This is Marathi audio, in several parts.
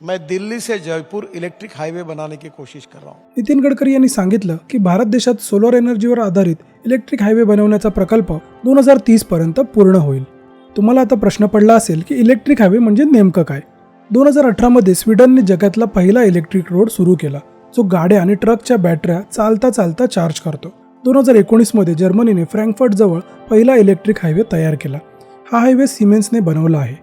मैं दिल्ली से जयपूर इलेक्ट्रिक हायवे बनाने की कोशिश कर रहा हूँ। नितीन गडकरी यांनी सांगितलं की भारत देशात सोलर एनर्जीवर आधारित इलेक्ट्रिक हायवे बनवण्याचा प्रकल्प दोन हजार तीस पर्यंत पूर्ण होईल. तुम्हाला आता प्रश्न पडला असेल की इलेक्ट्रिक हायवे म्हणजे नेमकं काय? दोन हजार अठरामध्ये स्वीडनने जगातला पहिला इलेक्ट्रिक रोड सुरू केला जो गाड्या आणि ट्रकच्या बॅटऱ्या चालता चालता चार्ज करतो. दोन हजार एकोणीसमध्ये जर्मनीने फ्रँकफर्टजवळ पहिला इलेक्ट्रिक हायवे तयार केला. हा हायवे सिमेन्सने बनवला आहे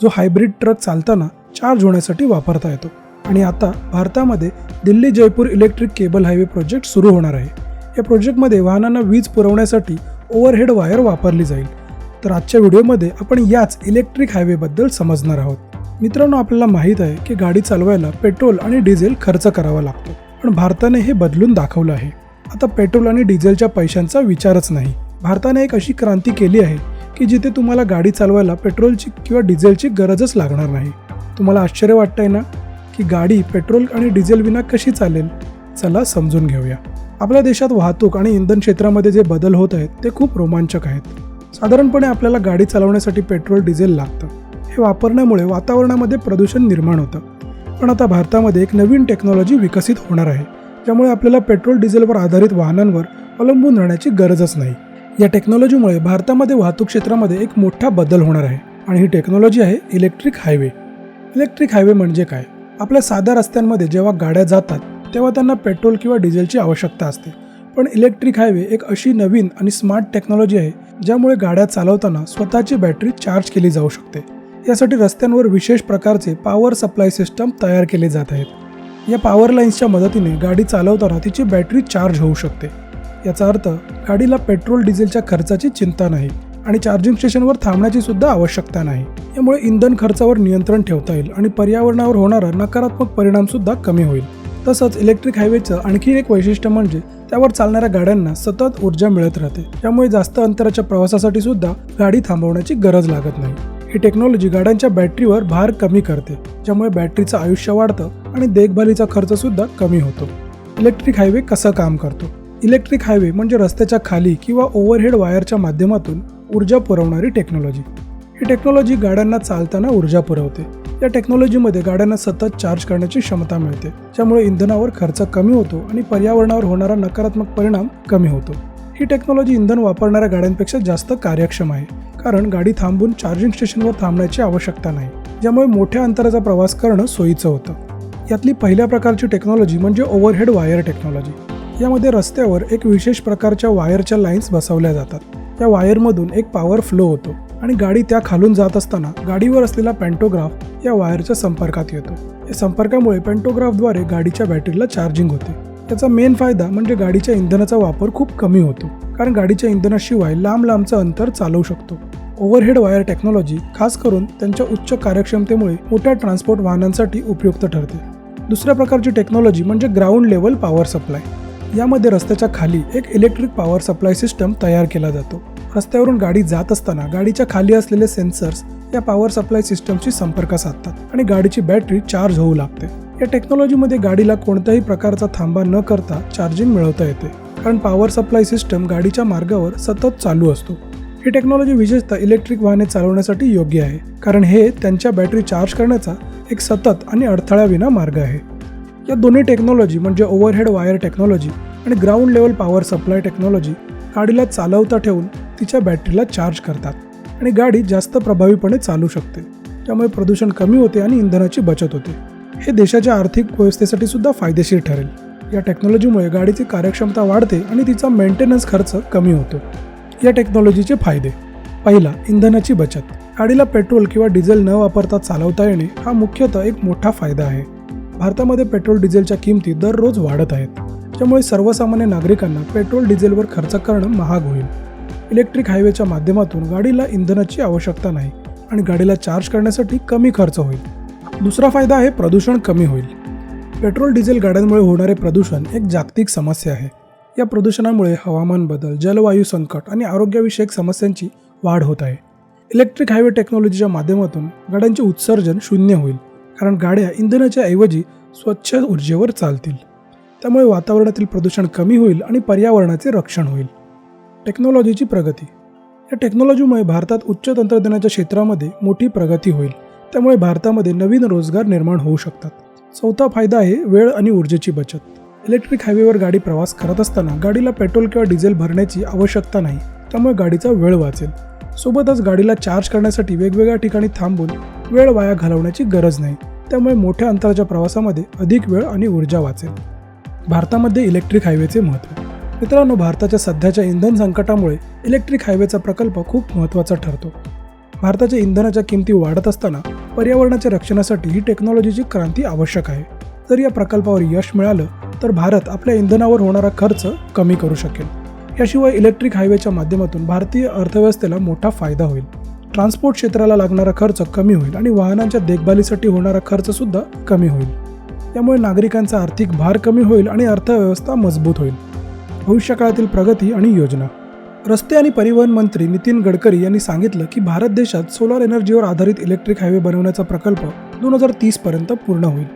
जो हायब्रिड ट्रक चालताना चार्ज होण्यासाठी वापरता येतो. आणि आता भारतामध्ये Delhi Jaipur electric cable highway project सुरू होणार आहे. या प्रोजेक्टमध्ये वाहनांना वीज पुरवण्यासाठी ओव्हरहेड वायर वापरली जाईल. तर आजच्या व्हिडिओमध्ये आपण याच इलेक्ट्रिक हायवेबद्दल समजणार आहोत. मित्रांनो आपल्याला माहीत आहे की गाडी चालवायला पेट्रोल आणि डिझेल खर्च करावा लागतो. पण भारताने हे बदलून दाखवलं आहे. आता पेट्रोल आणि डिझेलच्या पैशांचा विचारच नाही. भारताने एक अशी क्रांती केली आहे की जिथे तुम्हाला गाडी चालवायला पेट्रोलची किंवा डिझेलची गरजच लागणार नाही. तुम्हाला आश्चर्य वाटतंय ना की गाडी पेट्रोल आणि डिझेल विना कशी चालेल? चला समजून घेऊया. आपल्या देशात वाहतूक आणि इंधन क्षेत्रामध्ये जे बदल होत आहेत ते खूप रोमांचक आहेत. साधारणपणे आपल्याला गाडी चालवण्यासाठी पेट्रोल डिझेल लागतं. हे वापरण्यामुळे वातावरणामध्ये प्रदूषण निर्माण होतं. पण आता भारतामध्ये एक नवीन टेक्नॉलॉजी विकसित होणार आहे ज्यामुळे आपल्याला पेट्रोल डिझेलवर आधारित वाहनांवर अवलंबून राहण्याची गरजच नाही. या टेक्नॉलॉजीमुळे भारतामध्ये वाहतूक क्षेत्रामध्ये एक मोठा बदल होणार आहे आणि ही टेक्नॉलॉजी आहे इलेक्ट्रिक हायवे. इलेक्ट्रिक हायवे म्हणजे काय? आपल्या साध्या रस्त्यांमध्ये जेव्हा गाड्या जातात तेव्हा त्यांना पेट्रोल किंवा डिझेलची आवश्यकता असते. पण इलेक्ट्रिक हायवे एक अशी नवीन आणि स्मार्ट टेक्नॉलॉजी आहे ज्यामुळे गाड्या चालवताना स्वतःची बॅटरी चार्ज केली जाऊ शकते. यासाठी रस्त्यांवर विशेष प्रकारचे पॉवर सप्लाय सिस्टम तयार केले जात आहेत. या पॉवर लाईन्सच्या मदतीने गाडी चालवताना तिची बॅटरी चार्ज होऊ शकते. याचा अर्थ गाडीला पेट्रोल डिझेलच्या खर्चाची चिंता नाही. आणि चार्जिंग स्टेशनवर थांबण्याची सुद्धा आवश्यकता नाही. यामुळे इंधन खर्चावर नियंत्रण ठेवता येईल आणि पर्यावरणावर होणारा नकारात्मक परिणाम सुद्धा कमी होईल. तसंच इलेक्ट्रिक हायवेचं आणखी एक वैशिष्ट्य म्हणजे त्यावर चालणाऱ्या गाड्यांना सतत ऊर्जा मिळत राहते. त्यामुळे जास्त अंतराच्या प्रवासासाठी सुद्धा गाडी थांबवण्याची गरज लागत नाही. ही टेक्नॉलॉजी गाड्यांच्या बॅटरीवर भार कमी करते ज्यामुळे बॅटरीचं आयुष्य वाढतं आणि देखभालीचा खर्च सुद्धा कमी होतो. इलेक्ट्रिक हायवे कसं काम करतो? इलेक्ट्रिक हायवे म्हणजे रस्त्याच्या खाली किंवा ओव्हरहेड वायरच्या माध्यमातून ऊर्जा पुरवणारी टेक्नॉलॉजी ही टेक्नॉलॉजी गाड्यांना चालताना ऊर्जा पुरवते. या टेक्नॉलॉजीमध्ये गाड्यांना सतत चार्ज करण्याची क्षमता मिळते. ज्यामुळे इंधनावर खर्च कमी होतो आणि पर्यावरणावर होणारा नकारात्मक परिणाम कमी होतो. ही टेक्नॉलॉजी इंधन वापरणाऱ्या गाड्यांपेक्षा जास्त कार्यक्षम आहे. कारण गाडी थांबून चार्जिंग स्टेशनवर थांबण्याची आवश्यकता नाही. ज्यामुळे मोठ्या अंतराचा प्रवास करणं सोयीचं होतं. यातली पहिल्या प्रकारची टेक्नॉलॉजी म्हणजे ओव्हरहेड वायर टेक्नॉलॉजी यामध्ये रस्त्यावर एक विशेष प्रकारच्या वायरच्या लाईन्स बसवल्या जातात. त्या वायरमधून एक पॉवर फ्लो होतो आणि गाडी त्या खालून जात असताना गाडीवर असलेला पॅन्टोग्राफ या वायरच्या संपर्कात येतो. या संपर्कामुळे पेंटोग्राफद्वारे गाडीच्या बॅटरीला चार्जिंग होते. त्याचा मेन फायदा म्हणजे गाडीच्या इंधनाचा वापर खूप कमी होतो कारण गाडीच्या इंधनाशिवाय लांब लांबचं अंतर चालवू शकतो. ओव्हरहेड वायर टेक्नॉलॉजी खास करून त्यांच्या उच्च कार्यक्षमतेमुळे मोठ्या ट्रान्सपोर्ट वाहनांसाठी उपयुक्त ठरते. दुसऱ्या प्रकारची टेक्नॉलॉजी म्हणजे ग्राउंड लेवल पॉवर सप्लाय यामध्ये रस्त्याच्या खाली एक इलेक्ट्रिक पॉवर सप्लाय सिस्टम तयार केला जातो. रस्त्यावरून गाडी जात असताना गाडीच्या खाली असलेले सेन्सर्स या पॉवर सप्लाय सिस्टमशी संपर्क साधतात आणि गाडीची बॅटरी चार्ज होऊ लागते. या टेक्नॉलॉजीमध्ये गाडीला कोणत्याही प्रकारचा थांबा न करता चार्जिंग मिळवता येते. कारण पॉवर सप्लाय सिस्टम गाडीच्या मार्गावर सतत चालू असतो. ही टेक्नॉलॉजी विशेषतः इलेक्ट्रिक वाहने चालवण्यासाठी योग्य आहे. कारण हे त्यांच्या बॅटरी चार्ज करण्याचा एक सतत आणि अडथळ्याविना मार्ग आहे. या दोन्ही टेक्नॉलॉजी म्हणजे ओव्हरहेड वायर टेक्नॉलॉजी आणि ground level power supply technology गाडीला चालवता ठेवून तिच्या बॅटरीला चार्ज करतात. आणि गाडी जास्त प्रभावीपणे चालू शकते. त्यामुळे प्रदूषण कमी होते आणि इंधनाची बचत होते. हे देशाच्या आर्थिक व्यवस्थेसाठी सुद्धा फायदेशीर ठरेल. या टेक्नॉलॉजीमुळे गाडीची कार्यक्षमता वाढते आणि तिचा मेंटेनन्स खर्च कमी होतो. या टेक्नॉलॉजीचे फायदे. पहिला इंधनाची बचत. गाडीला पेट्रोल किंवा डिझेल न वापरता चालवता येणे हा मुख्यतः एक मोठा फायदा आहे. भारतामध्ये पेट्रोल डिझेलच्या किमती दररोज वाढत आहेत. त्यामुळे सर्वसामान्य नागरिकांना पेट्रोल डिझेलवर खर्च करणं महाग होईल. इलेक्ट्रिक हायवेच्या माध्यमातून गाडीला इंधनाची आवश्यकता नाही आणि गाडीला चार्ज करण्यासाठी कमी खर्च होईल. दुसरा फायदा आहे प्रदूषण कमी होईल. पेट्रोल डिझेल गाड्यांमुळे होणारे प्रदूषण एक जागतिक समस्या आहे. या प्रदूषणामुळे हवामान बदल जलवायू संकट आणि आरोग्यविषयक समस्यांची वाढ होत आहे. इलेक्ट्रिक हायवे टेक्नॉलॉजीच्या माध्यमातून गाड्यांचे उत्सर्जन शून्य होईल. कारण गाड्या इंधनाच्या ऐवजी स्वच्छ ऊर्जेवर चालतील. त्यामुळे वातावरणातील प्रदूषण कमी होईल आणि पर्यावरणाचे रक्षण होईल. टेक्नॉलॉजीची प्रगती. या टेक्नॉलॉजीमुळे भारतात उच्च तंत्रज्ञानाच्या क्षेत्रामध्ये मोठी प्रगती होईल. त्यामुळे भारतामध्ये नवीन रोजगार निर्माण होऊ शकतात. चौथा फायदा आहे वेळ आणि ऊर्जेची बचत. इलेक्ट्रिक हायवेवर गाडी प्रवास करत असताना गाडीला पेट्रोल किंवा डिझेल भरण्याची आवश्यकता नाही. त्यामुळे गाडीचा वेळ वाचेल. सोबतच गाडीला चार्ज करण्यासाठी वेगवेगळ्या ठिकाणी थांबून वेळ वाया घालवण्याची गरज नाही. त्यामुळे मोठ्या अंतराच्या प्रवासामध्ये अधिक वेळ आणि ऊर्जा वाचेल. भारतामध्ये इलेक्ट्रिक हायवेचे महत्त्व. मित्रांनो भारताच्या सध्याच्या इंधन संकटामुळे इलेक्ट्रिक हायवेचा प्रकल्प खूप महत्त्वाचा ठरतो. भारताच्या इंधनाच्या किमती वाढत असताना पर्यावरणाच्या रक्षणासाठी ही टेक्नॉलॉजीची क्रांती आवश्यक आहे. जर या प्रकल्पावर यश मिळालं तर भारत आपल्या इंधनावर होणारा खर्च कमी करू शकेल. याशिवाय इलेक्ट्रिक हायवेच्या माध्यमातून भारतीय अर्थव्यवस्थेला मोठा फायदा होईल. ट्रान्सपोर्ट क्षेत्राला लागणारा खर्च कमी होईल आणि वाहनांच्या देखभालीसाठी होणारा खर्चसुद्धा कमी होईल. त्यामुळे नागरिकांचा आर्थिक भार कमी होईल आणि अर्थव्यवस्था मजबूत होईल. भविष्यकाळातील प्रगती आणि योजना. रस्ते आणि परिवहन मंत्री नितीन गडकरी यांनी सांगितलं की भारत देशात सोलार एनर्जीवर आधारित इलेक्ट्रिक हायवे बनवण्याचा प्रकल्प दोन हजार तीसपर्यंत पूर्ण होईल.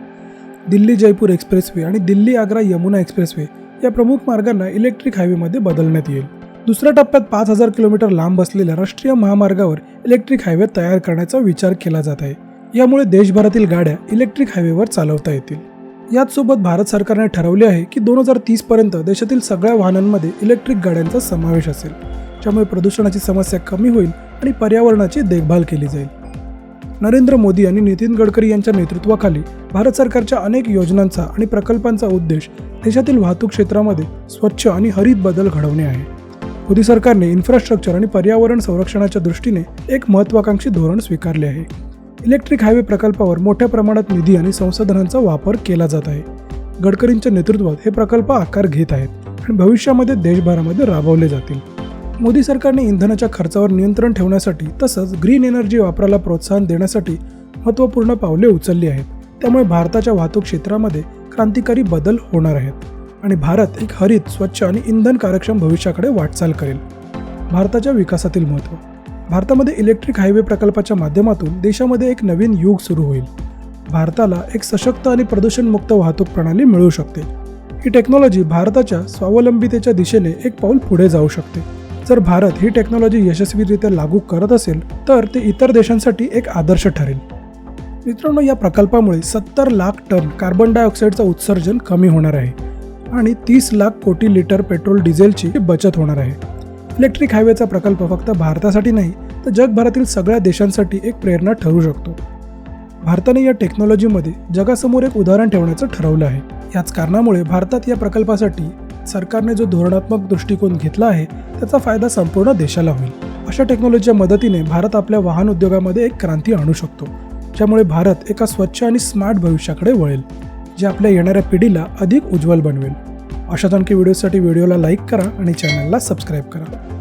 दिल्ली जयपूर एक्सप्रेसवे आणि दिल्ली आग्रा यमुना एक्सप्रेसवे या प्रमुख मार्गांना इलेक्ट्रिक हायवेमध्ये बदलण्यात येईल. दुसऱ्या टप्प्यात पाच हजार किलोमीटर लांब असलेल्या राष्ट्रीय महामार्गावर इलेक्ट्रिक हायवे तयार करण्याचा विचार केला जात आहे. यामुळे देशभरातील गाड्या इलेक्ट्रिक हायवेवर चालवता येतील. याचसोबत भारत सरकारने ठरवले आहे की दोन हजार तीसपर्यंत देशातील सगळ्या वाहनांमध्ये इलेक्ट्रिक गाड्यांचा समावेश असेल. ज्यामुळे प्रदूषणाची समस्या कमी होईल आणि पर्यावरणाची देखभाल केली जाईल. नरेंद्र मोदी आणि नितीन गडकरी यांच्या नेतृत्वाखाली भारत सरकारच्या अनेक योजनांचा आणि प्रकल्पांचा उद्देश देशातील वाहतूक क्षेत्रामध्ये स्वच्छ आणि हरित बदल घडवणे आहे. मोदी सरकारने इन्फ्रास्ट्रक्चर आणि पर्यावरण संरक्षणाच्या दृष्टीने एक महत्वाकांक्षी धोरण स्वीकारले आहे. इलेक्ट्रिक हायवे प्रकल्पावर मोठ्या प्रमाणात निधी आणि संसाधनांचा वापर केला जात आहे. गडकरींच्या नेतृत्वात हे प्रकल्प आकार घेत आहेत आणि भविष्यामध्ये देशभरामध्ये राबवले जातील. मोदी सरकारने इंधनाच्या खर्चावर नियंत्रण ठेवण्यासाठी तसंच ग्रीन एनर्जी वापराला प्रोत्साहन देण्यासाठी महत्त्वपूर्ण पावले उचलली आहेत. त्यामुळे भारताच्या वाहतूक क्षेत्रामध्ये क्रांतिकारी बदल होणार आहेत. आणि भारत एक हरित स्वच्छ आणि इंधन कार्यक्षम भविष्याकडे वाटचाल करेल. भारताच्या विकासातील महत्त्व. भारतामध्ये इलेक्ट्रिक हायवे प्रकल्पाच्या माध्यमातून देशामध्ये एक नवीन युग सुरू होईल. भारताला एक सशक्त आणि प्रदूषणमुक्त वाहतूक प्रणाली मिळू शकते. ही टेक्नॉलॉजी भारताच्या स्वावलंबितेच्या दिशेने एक पाऊल पुढे जाऊ शकते. जर भारत ही टेक्नॉलॉजी यशस्वीरित्या लागू करत असेल तर ते इतर देशांसाठी एक आदर्श ठरेल. मित्रांनो या प्रकल्पामुळे सत्तर लाख टन कार्बन डायऑक्साईडचं उत्सर्जन कमी होणार आहे. आणि तीस लाख कोटी लिटर पेट्रोल डिझेलची बचत होणार आहे. इलेक्ट्रिक हायवेचा प्रकल्प फक्त भारतासाठी नाही तर जगभरातील सगळ्या देशांसाठी एक प्रेरणा ठरू शकतो. भारताने या टेक्नॉलॉजीमध्ये जगासमोर एक उदाहरण ठेवण्याचं ठरवलं आहे. याच कारणामुळे भारतात या प्रकल्पासाठी सरकारने जो धोरणात्मक दृष्टिकोन घेतला आहे त्याचा फायदा संपूर्ण देशाला होईल. अशा टेक्नॉलॉजीच्या मदतीने भारत आपल्या वाहन उद्योगामध्ये एक क्रांती आणू शकतो ज्यामुळे भारत एका स्वच्छ आणि स्मार्ट भविष्याकडे वळेल. जे आपल्या येणाऱ्या पिढीला अधिक उज्ज्वल बनवेल. अशाच आणखी व्हिडिओसाठी व्हिडिओला लाईक करा आणि चॅनलला सबस्क्राईब करा.